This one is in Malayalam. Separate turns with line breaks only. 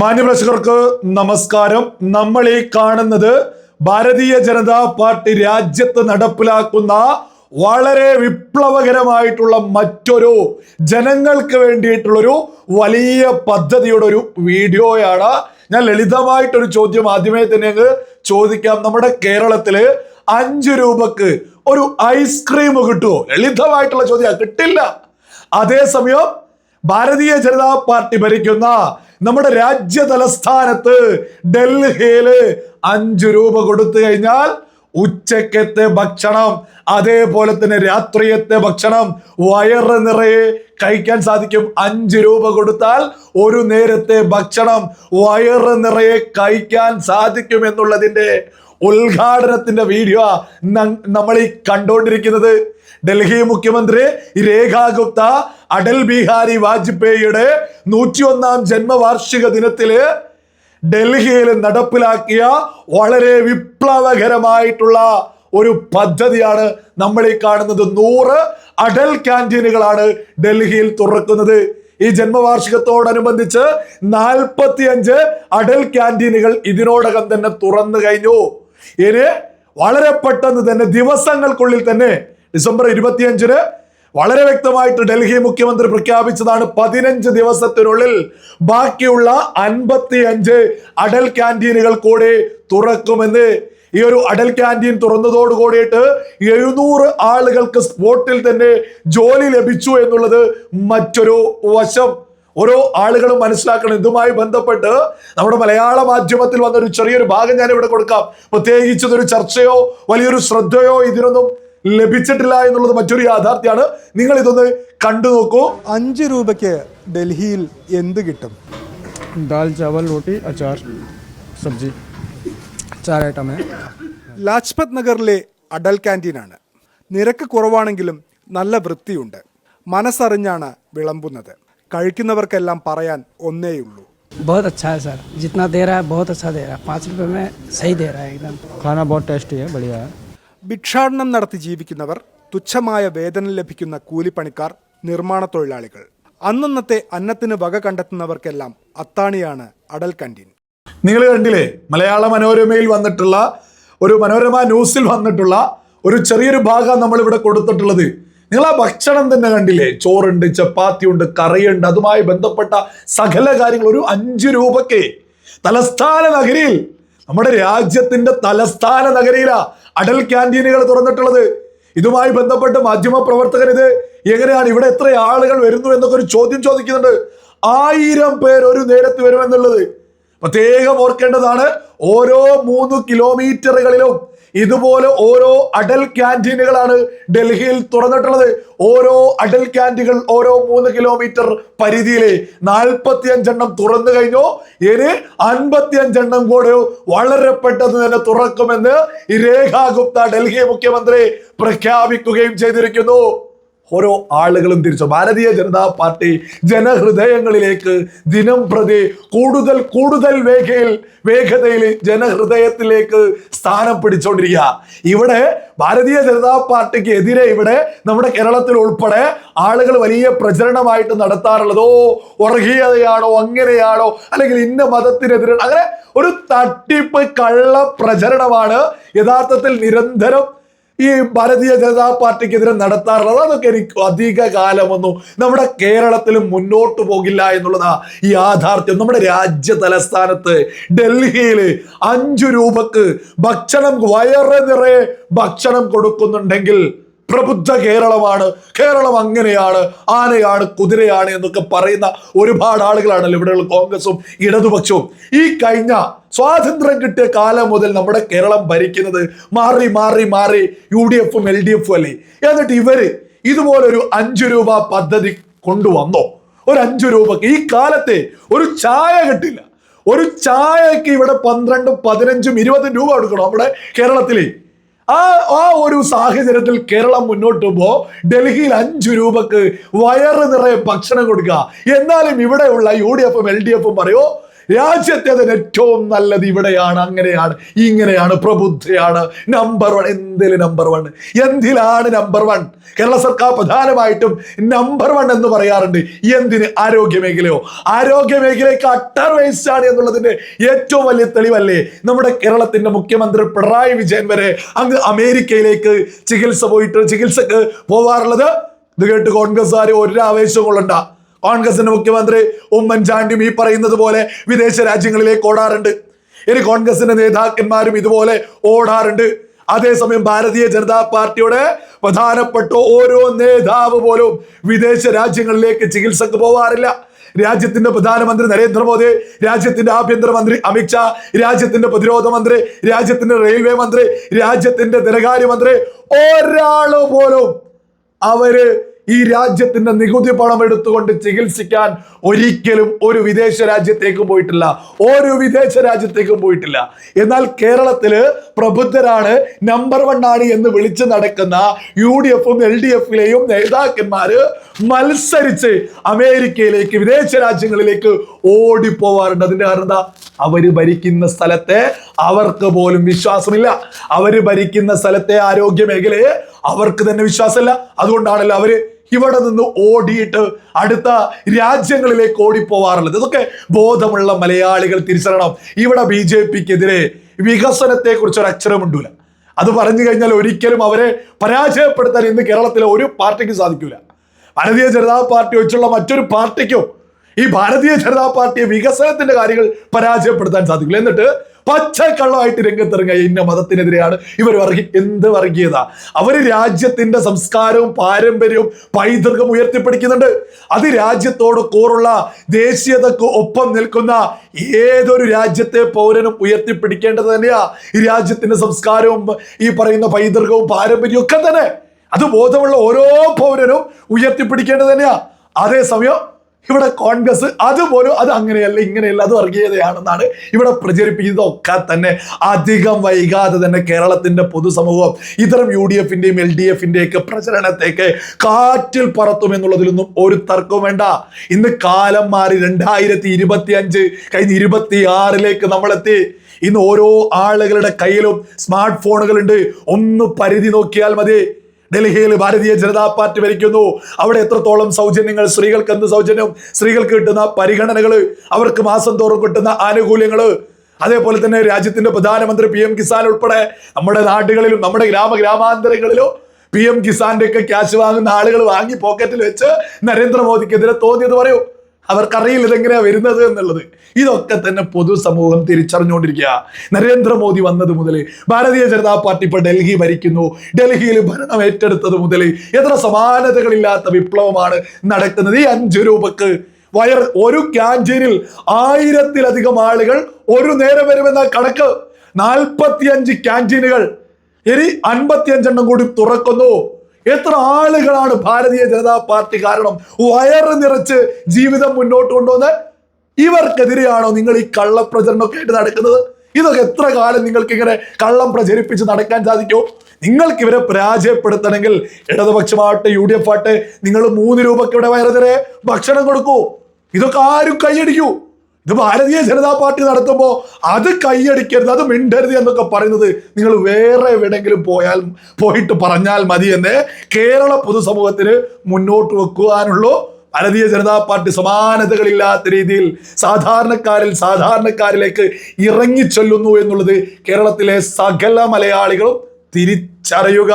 മാന്യപ്രേക്ഷകർക്ക് നമസ്കാരം. നമ്മൾ ഈ കാണുന്നത് ഭാരതീയ ജനതാ പാർട്ടി രാജ്യത്ത് നടപ്പിലാക്കുന്ന വളരെ വിപ്ലവകരമായിട്ടുള്ള മറ്റൊരു ജനങ്ങൾക്ക് വേണ്ടിയിട്ടുള്ളൊരു വലിയ പദ്ധതിയുടെ ഒരു വീഡിയോയാണ്. ഞാൻ ലളിതമായിട്ടൊരു ചോദ്യം ആദ്യമേ തന്നെ അങ്ങ് ചോദിക്കാം. നമ്മുടെ കേരളത്തിൽ അഞ്ച് രൂപക്ക് ഒരു ഐസ്ക്രീം കിട്ടുമോ ലളിതമായിട്ടുള്ള ചോദ്യം കിട്ടില്ല. അതേസമയം ഭാരതീയ ജനതാ പാർട്ടി ഭരിക്കുന്ന നമ്മുടെ രാജ്യ തലസ്ഥാനത്ത് ഡൽഹിയിൽ അഞ്ചു രൂപ കൊടുത്തു കഴിഞ്ഞാൽ ഉച്ചക്കത്തെ ഭക്ഷണം അതേപോലെ തന്നെ രാത്രിയത്തെ ഭക്ഷണം വയറ് നിറയെ കഴിക്കാൻ സാധിക്കും. അഞ്ച് രൂപ കൊടുത്താൽ ഒരു നേരത്തെ ഭക്ഷണം വയറ് നിറയെ കഴിക്കാൻ സാധിക്കും എന്നുള്ളതിന്റെ ഉദ്ഘാടനത്തിന്റെ വീഡിയോ നമ്മൾ ഈ കണ്ടുകൊണ്ടിരിക്കുന്നത് ഡൽഹി മുഖ്യമന്ത്രി രേഖാ ഗുപ്ത അടൽ ബിഹാരി വാജ്പേയിയുടെ നൂറ്റിയൊന്നാം ജന്മവാർഷിക ദിനത്തിൽ ഡൽഹിയിൽ നടപ്പിലാക്കിയ വളരെ വിപ്ലവകരമായിട്ടുള്ള ഒരു പദ്ധതിയാണ് നമ്മൾ ഈ കാണുന്നത്. നൂറ് അടൽ ക്യാന്റീനുകളാണ് ഡൽഹിയിൽ തുറക്കുന്നത്. ഈ ജന്മവാർഷികത്തോടനുബന്ധിച്ച് നാൽപ്പത്തിയഞ്ച് അടൽ ക്യാന്റീനുകൾ ഇതിനോടകം തന്നെ തുറന്നു കഴിഞ്ഞു. ഇനി വളരെ പെട്ടെന്ന് തന്നെ ദിവസങ്ങൾക്കുള്ളിൽ തന്നെ ഡിസംബർ ഇരുപത്തിയഞ്ചിന് വളരെ വ്യക്തമായിട്ട് ഡൽഹി മുഖ്യമന്ത്രി പ്രഖ്യാപിച്ചതാണ് പതിനഞ്ച് ദിവസത്തിനുള്ളിൽ ബാക്കിയുള്ള അൻപത്തി അഞ്ച് അടൽ ക്യാന്റീനുകൾ കൂടി തുറക്കുമെന്ന് ഈ ഒരു അടൽ ക്യാന്റീൻ തുറന്നതോട് കൂടിയിട്ട് എഴുന്നൂറ് ആളുകൾക്ക് സ്പോട്ടിൽ തന്നെ ജോലി ലഭിച്ചു എന്നുള്ളത് മറ്റൊരു വശം. ഓരോ ആളുകളും മനസ്സിലാക്കണം. ഇതുമായി ബന്ധപ്പെട്ട് നമ്മുടെ മലയാള മാധ്യമത്തിൽ വന്നൊരു ചെറിയൊരു ഭാഗം ഞാൻ ഇവിടെ കൊടുക്കാം. പ്രത്യേകിച്ചത് ഒരു ചർച്ചയോ വലിയൊരു ശ്രദ്ധയോ ഇതിനൊന്നും ലഭിച്ചിട്ടില്ല എന്നുള്ളത് മറ്റൊരു യാഥാർത്ഥ്യമാണ്. നിങ്ങൾ ഇതൊന്ന് കണ്ടു നോക്കൂ.
അഞ്ച് രൂപയ്ക്ക് ഡൽഹിയിൽ എന്ത് കിട്ടും?
ദാൽ ചാവൽ റോട്ടി അച്ചാർ സബ്ജി. അച്ചാർ
ലാജ്പത് നഗറിലെ അടൽ ക്യാന്റീനാണ്. നിരക്ക് കുറവാണെങ്കിലും നല്ല വൃത്തിയുണ്ട്. മനസ്സറിഞ്ഞാണ് വിളമ്പുന്നത്. കഴിക്കുന്നവർക്കെല്ലാം പറയാൻ ഒന്നേയുള്ളൂ
बहुत अच्छा है सर जितना दे रहा है बहुत अच्छा दे रहा है पाँच रुपये में सही दे रहा है एकदम
खाना बहुत टेस्टी है बढ़िया है
ഭിക്ഷാടനം നടത്തി ജീവിക്കുന്നവർ തുച്ഛമായ വേതനം ലഭിക്കുന്ന കൂലിപ്പണിക്കാർ നിർമ്മാണ തൊഴിലാളികൾ അന്നന്നത്തെ അന്നത്തിന് വക കണ്ടെത്തുന്നവർക്കെല്ലാം അത്താണിയാണ് അടൽ ക്യാൻറ്റീൻ
നിങ്ങൾ കണ്ടില്ലേ മലയാള മനോരമയിൽ വന്നിട്ടുള്ള ഒരു മനോരമ ന്യൂസിൽ വന്നിട്ടുള്ള ഒരു ചെറിയൊരു ഭാഗം നമ്മൾ ഇവിടെ കൊടുത്തിട്ടുള്ളത് നിങ്ങൾ ആ ഭക്ഷണം തന്നെ കണ്ടില്ലേ? ചോറുണ്ട് ചപ്പാത്തി ഉണ്ട് കറിയുണ്ട് അതുമായി ബന്ധപ്പെട്ട സകല കാര്യങ്ങൾ ഒരു അഞ്ച് രൂപക്ക്. തലസ്ഥാന നഗരിയിൽ നമ്മുടെ രാജ്യത്തിന്റെ തലസ്ഥാന നഗരിയിലാ അടൽ ക്യാന്റീനുകൾ തുറന്നിട്ടുള്ളത്. ഇതുമായി ബന്ധപ്പെട്ട് മാധ്യമ പ്രവർത്തകർ ഇത് എങ്ങനെയാണ്? ഇവിടെ എത്ര ആളുകൾ വരുന്നു എന്നൊക്കെ ഒരു ചോദ്യം ചോദിക്കുന്നുണ്ട്. ആയിരം പേർ ഒരു നേരത്ത് വരുമെന്നുള്ളത്. പ്രത്യേകം ഓർക്കേണ്ടതാണ് ഓരോ മൂന്ന് കിലോമീറ്ററുകളിലും ഇതുപോലെ ഓരോ അടൽ ക്യാന്റീനുകളാണ് ഡൽഹിയിൽ തുറന്നിട്ടുള്ളത്. ഓരോ അടൽ ക്യാന്റീനുകൾ ഓരോ മൂന്ന് കിലോമീറ്റർ പരിധിയിലെ നാൽപ്പത്തി അഞ്ചെണ്ണം തുറന്നു കഴിഞ്ഞോ. ഇനി അൻപത്തി അഞ്ചെണ്ണം കൂടെ വളരെ പെട്ടെന്ന് തന്നെ തുറക്കുമെന്ന് രേഖാ ഗുപ്ത ഡൽഹി മുഖ്യമന്ത്രി പ്രഖ്യാപിക്കുകയും ചെയ്തിരിക്കുന്നു. ഓരോ ആളുകളും തിരിച്ചു. ഭാരതീയ ജനതാ പാർട്ടി ജനഹൃദയങ്ങളിലേക്ക് ദിനം പ്രതി കൂടുതൽ കൂടുതൽ വേഗയിൽ വേഗതയിൽ ജനഹൃദയത്തിലേക്ക് സ്ഥാനം പിടിച്ചോണ്ടിരിക്കുക. ഇവിടെ ഭാരതീയ ജനതാ പാർട്ടിക്ക് എതിരെ ഇവിടെ നമ്മുടെ കേരളത്തിൽ ഉൾപ്പെടെ ആളുകൾ വലിയ പ്രചരണമായിട്ട് നടത്താറുള്ളതോ. വർഗീയതയാണോ അങ്ങനെയാണോ അല്ലെങ്കിൽ ഇന്ന മതത്തിനെതിരെ അങ്ങനെ ഒരു തട്ടിപ്പ് കള്ള പ്രചരണമാണ് യഥാർത്ഥത്തിൽ നിരന്തരം ഈ ഭാരതീയ ജനതാ പാർട്ടിക്കെതിരെ നടത്താറുള്ളത് അതൊക്കെ എനിക്ക് അധിക കാലമൊന്നും നമ്മുടെ കേരളത്തിൽ മുന്നോട്ട് പോകില്ല എന്നുള്ളതാ ഈ യാഥാർത്ഥ്യം. നമ്മുടെ രാജ്യ തലസ്ഥാനത്ത് ഡൽഹിയിൽ അഞ്ചു രൂപക്ക് ഭക്ഷണം വയറ് നിറയെ ഭക്ഷണം കൊടുക്കുന്നുണ്ടെങ്കിൽ പ്രബുദ്ധ കേരളമാണ്. കേരളം അങ്ങനെയാണ് ആനയാണ് കുതിരയാണ് എന്നൊക്കെ പറയുന്ന ഒരുപാട് ആളുകളാണല്ലോ ഇവിടെയുള്ള കോൺഗ്രസും ഇടതുപക്ഷവും. ഈ കഴിഞ്ഞ സ്വാതന്ത്ര്യം കിട്ടിയ കാലം മുതൽ നമ്മുടെ കേരളം ഭരിക്കുന്നത് മാറി മാറി മാറി യു ഡി എഫും എൽ ഡി എഫും അല്ലേ? എന്നിട്ട് ഇവർ ഇതുപോലൊരു അഞ്ചു രൂപ പദ്ധതി കൊണ്ടുവന്നോ? ഒരു അഞ്ചു രൂപക്ക്. ഈ കാലത്തെ ഒരു ചായ കിട്ടില്ല. ഒരു ചായക്ക് ഇവിടെ പന്ത്രണ്ടും പതിനഞ്ചും ഇരുപതും രൂപ കൊടുക്കണം നമ്മുടെ കേരളത്തിലെ. ആ ആ ഒരു സാഹചര്യത്തിൽ കേരളം മുന്നോട്ട് പോകുമ്പോ ഡൽഹിയിൽ അഞ്ചു രൂപക്ക് വയറ് നിറയെ ഭക്ഷണം കൊടുക്കുക. എന്നാലും ഇവിടെയുള്ള യു ഡി എഫും എൽ ഡി എഫും പറയോ രാജ്യത്തെ അതിന് ഏറ്റവും നല്ലത് ഇവിടെയാണ് അങ്ങനെയാണ് ഇങ്ങനെയാണ് പ്രബുദ്ധയാണ്. നമ്പർ വൺ എന്തിൽ നമ്പർ വൺ എന്തിലാണ് നമ്പർ വൺ കേരള സർക്കാർ പ്രധാനമായിട്ടും നമ്പർ വൺ എന്ന് പറയാറുണ്ട് എന്തിന്? ആരോഗ്യ മേഖലയോ. ആരോഗ്യ മേഖലയ്ക്ക് അട്ടർ ആണ് എന്നുള്ളതിന്റെ ഏറ്റവും വലിയ തെളിവല്ലേ? നമ്മുടെ കേരളത്തിന്റെ മുഖ്യമന്ത്രി പിണറായി വിജയൻ വരെ അങ്ങ് അമേരിക്കയിലേക്ക് ചികിത്സ പോയിട്ട് ചികിത്സക്ക് പോവാറുള്ളത്? ഇത് കേട്ട് കോൺഗ്രസ്സുകാർ ഒരു ആവേശം കൊള്ളണ്ട. കോൺഗ്രസിന്റെ മുഖ്യമന്ത്രി ഉമ്മൻചാണ്ടിയും ഈ പറയുന്നത് പോലെ വിദേശ രാജ്യങ്ങളിലേക്ക് ഓടാറുണ്ട്. ഇനി കോൺഗ്രസിന്റെ നേതാക്കന്മാരും ഇതുപോലെ ഓടാറുണ്ട്. അതേസമയം ഭാരതീയ ജനതാ പാർട്ടിയുടെ പ്രധാനപ്പെട്ട ഓരോ നേതാവ് പോലും വിദേശ രാജ്യങ്ങളിലേക്ക് ചികിത്സക്ക് പോവാറില്ല. രാജ്യത്തിന്റെ പ്രധാനമന്ത്രി നരേന്ദ്രമോദി രാജ്യത്തിന്റെ ആഭ്യന്തരമന്ത്രി അമിത്ഷാ രാജ്യത്തിന്റെ പ്രതിരോധ മന്ത്രി രാജ്യത്തിന്റെ റെയിൽവേ മന്ത്രി രാജ്യത്തിന്റെ ധനകാര്യമന്ത്രി ഒരാൾ പോലും അവർ ഈ രാജ്യത്തിന്റെ നികുതി പണം എടുത്തുകൊണ്ട് ചികിത്സിക്കാൻ ഒരിക്കലും ഒരു വിദേശ രാജ്യത്തേക്കും പോയിട്ടില്ല. ഒരു വിദേശ രാജ്യത്തേക്കും പോയിട്ടില്ല. എന്നാൽ കേരളത്തിൽ പ്രബുദ്ധരാണ് നമ്പർ വൺ ആണ് എന്ന് വിളിച്ച് നടക്കുന്ന യു ഡി എഫും എൽ ഡി എഫിലെയും നേതാക്കന്മാര് മത്സരിച്ച് അമേരിക്കയിലേക്ക് വിദേശ രാജ്യങ്ങളിലേക്ക് ഓടിപ്പോവാറുണ്ട്. അതിന്റെ കാരണം എന്താ? അവർ ഭരിക്കുന്ന സ്ഥലത്തെ അവർക്ക് പോലും വിശ്വാസമില്ല. അവർ ഭരിക്കുന്ന സ്ഥലത്തെ ആരോഗ്യ മേഖലയെ അവർക്ക് തന്നെ വിശ്വാസമില്ല. അതുകൊണ്ടാണല്ലോ അവർ ഇവിടെ നിന്ന് ഓടിയിട്ട് അടുത്ത രാജ്യങ്ങളിലേക്ക് ഓടിപ്പോവാറുള്ളത്. ഇതൊക്കെ ബോധമുള്ള മലയാളികൾ തിരിച്ചറിയണം. ഇവിടെ ബി ജെ പിക്കെതിരെ വികസനത്തെ കുറിച്ച് ഒരു അക്ഷരമുണ്ടൂല അത് പറഞ്ഞു കഴിഞ്ഞാൽ ഒരിക്കലും അവരെ പരാജയപ്പെടുത്താൻ ഇന്ന് കേരളത്തിലെ ഒരു പാർട്ടിക്കും സാധിക്കൂല. ഭാരതീയ ജനതാ പാർട്ടി വെച്ചുള്ള മറ്റൊരു പാർട്ടിക്കോ ഈ ഭാരതീയ ജനതാ പാർട്ടിയെ വികസനത്തിന്റെ കാര്യങ്ങൾ പരാജയപ്പെടുത്താൻ സാധിക്കില്ല. എന്നിട്ട് പച്ചക്കള്ളമായിട്ട് രംഗത്തിറങ്ങുക ഇന്ന മതത്തിനെതിരെയാണ് ഇവർ വർഗി എന്ത് വർഗീയത? അവർ രാജ്യത്തിന്റെ സംസ്കാരവും പാരമ്പര്യവും പൈതൃകം ഉയർത്തിപ്പിടിക്കുന്നുണ്ട്. അത് രാജ്യത്തോട് കൂറുള്ള ദേശീയതക്ക് ഒപ്പം നിൽക്കുന്ന ഏതൊരു രാജ്യത്തെ പൗരനും ഉയർത്തിപ്പിടിക്കേണ്ടത് തന്നെയാ. ഈ രാജ്യത്തിന്റെ സംസ്കാരവും ഈ പറയുന്ന പൈതൃകവും പാരമ്പര്യവും ഒക്കെ തന്നെ. അത് ബോധമുള്ള ഓരോ പൗരനും ഉയർത്തിപ്പിടിക്കേണ്ടത് തന്നെയാ. അതേസമയം ഇവിടെ കോൺഗ്രസ് അതുപോലും അത് അങ്ങനെയല്ല ഇങ്ങനെയല്ല അത് വർഗീയതയാണെന്നാണ് ഇവിടെ പ്രചരിപ്പിക്കുന്നതൊക്കെ തന്നെ അധികം വൈകാതെ തന്നെ കേരളത്തിന്റെ പൊതുസമൂഹം ഇത്തരം യു ഡി എഫിന്റെയും എൽ ഡി എഫിന്റെയൊക്കെ പ്രചരണത്തേക്ക് കാറ്റിൽ പറത്തും എന്നുള്ളതിലൊന്നും ഒരു തർക്കവും വേണ്ട. ഇന്ന് കാലം മാറി രണ്ടായിരത്തി ഇരുപത്തി അഞ്ച് കഴിഞ്ഞ് ഇരുപത്തി ആറിലേക്ക് നമ്മളെത്തി. ഇന്ന് ഓരോ ആളുകളുടെ കയ്യിലും സ്മാർട്ട് ഫോണുകളുണ്ട് ഒന്ന് പരിധി നോക്കിയാൽ മതി. ഡൽഹിയിൽ ഭാരതീയ ജനതാ പാർട്ടി ഭരിക്കുന്നു. അവിടെ എത്രത്തോളം സൗജന്യങ്ങൾ സ്ത്രീകൾക്ക് എന്ത് സൗജന്യം? സ്ത്രീകൾക്ക് കിട്ടുന്ന പരിഗണനകൾ അവർക്ക് മാസം തോറും കിട്ടുന്ന ആനുകൂല്യങ്ങൾ അതേപോലെ തന്നെ രാജ്യത്തിന്റെ പ്രധാനമന്ത്രി പി എം കിസാൻ ഉൾപ്പെടെ നമ്മുടെ നാടുകളിലും നമ്മുടെ ഗ്രാമ ഗ്രാമാന്തരങ്ങളിലും പി എം കിസാന്റെ ഒക്കെ ക്യാഷ് വാങ്ങുന്ന ആളുകൾ വാങ്ങി പോക്കറ്റിൽ വെച്ച് നരേന്ദ്രമോദിക്കെതിരെ തോന്നിയത് പറയൂ. അവർക്കറിയില്ല ഇതെങ്ങനെയാ വരുന്നത് എന്നുള്ളത്. ഇതൊക്കെ തന്നെ പൊതുസമൂഹം തിരിച്ചറിഞ്ഞുകൊണ്ടിരിക്കുക. നരേന്ദ്രമോദി വന്നത് മുതൽ ഭാരതീയ ജനതാ പാർട്ടി ഇപ്പൊ ഡൽഹി ഭരിക്കുന്നു. ഡൽഹിയിൽ ഭരണം ഏറ്റെടുത്തത് മുതൽ എത്ര സമാനതകളില്ലാത്ത വിപ്ലവമാണ് നടക്കുന്നത്. ഈ അഞ്ചു രൂപക്ക് വയർ ഒരു ക്യാന്റീനിൽ ആയിരത്തിലധികം ആളുകൾ ഒരു നേരം വരുമെന്ന കണക്ക്. നാൽപ്പത്തിയഞ്ച് ക്യാന്റീനുകൾ. ഇനി അൻപത്തിയഞ്ചെണ്ണം കൂടി തുറക്കുന്നു. എത്ര ആളുകളാണ് ഭാരതീയ ജനതാ പാർട്ടി കാരണം വയറ് നിറച്ച് ജീവിതം മുന്നോട്ട് കൊണ്ടുവന്ന് ഇവർക്കെതിരെയാണോ നിങ്ങൾ ഈ കള്ളപ്രചരണമൊക്കെ ആയിട്ട് നടക്കുന്നത്? ഇതൊക്കെ എത്ര കാലം നിങ്ങൾക്ക് ഇങ്ങനെ കള്ളം പ്രചരിപ്പിച്ച് നടക്കാൻ സാധിക്കുമോ നിങ്ങൾക്ക് ഇവരെ പരാജയപ്പെടുത്തണമെങ്കിൽ ഇടതുപക്ഷമാവട്ടെ യു ഡി എഫ് ആട്ടെ നിങ്ങൾ മൂന്ന് രൂപയ്ക്ക് ഇവിടെ വയറുതരെ ഭക്ഷണം കൊടുക്കൂ. ഇതൊക്കെ ആരും കൈയടിക്കൂ. ഇത് ഭാരതീയ ജനതാ പാർട്ടി നടത്തുമ്പോൾ അത് കൈയടിക്കരുത് അത് മിണ്ടരുത് എന്നൊക്കെ പറയുന്നത് നിങ്ങൾ വേറെ എവിടെങ്കിലും പോയാൽ പോയിട്ട് പറഞ്ഞാൽ മതി എന്ന് കേരള പൊതുസമൂഹത്തിന് മുന്നോട്ട് വെക്കുവാനുള്ളൂ ഭാരതീയ ജനതാ പാർട്ടി സമാനതകളില്ലാത്ത രീതിയിൽ സാധാരണക്കാരിൽ സാധാരണക്കാരിലേക്ക് ഇറങ്ങിച്ചൊല്ലുന്നു എന്നുള്ളത് കേരളത്തിലെ സകല മലയാളികളും തിരിച്ചറിയുക.